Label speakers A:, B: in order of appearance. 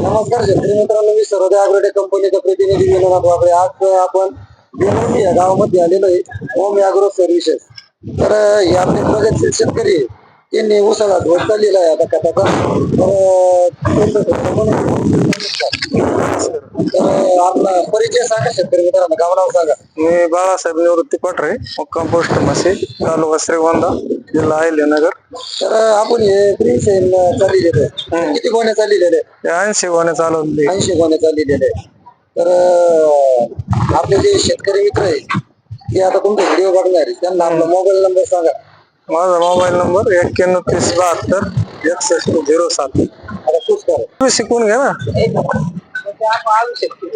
A: नमस्कार शेतकरी मित्रांनो मी सर्वोदय अग्रोटेक कंपनीचा प्रतिनिधी विनोद बापरे आज आपण बेलोणी या गावामध्ये आलेलो आहे होम अॅग्रो सर्व्हिसेस तर या हे आपले प्रगतशील शेतकरी त्यांनी उसाला ध्वज चाललेला आहे आता कथाचा तर तर आपला परिचय सांगा शेतकरी मित्रांनो सांगा
B: मी बाळासाहेब निवृत्ती पटरे मुक्काम पोस्ट मसी तालुका श्रीगोंदा जिल्हा अहिल्यानगर
A: तर आपण हे प्रिन्स चाललेले. आहे किती गोण्या चाललेले?
B: ऐंशी गोण्या चालवली
A: ऐंशी गोण्या चाललेले. आहे तर आपले जे शेतकरी मित्र आहे ते आता तुमचे व्हिडिओ बघणार आहे त्यांना आपला मोबाईल नंबर सांगा.
B: माझा मोबाईल नंबर एक्क्याण्णव तीस बहात्तर एकसष्ट झिरो सात.
A: आता तूच करा
B: तुम्ही शिकून घ्या ना.
A: शकतो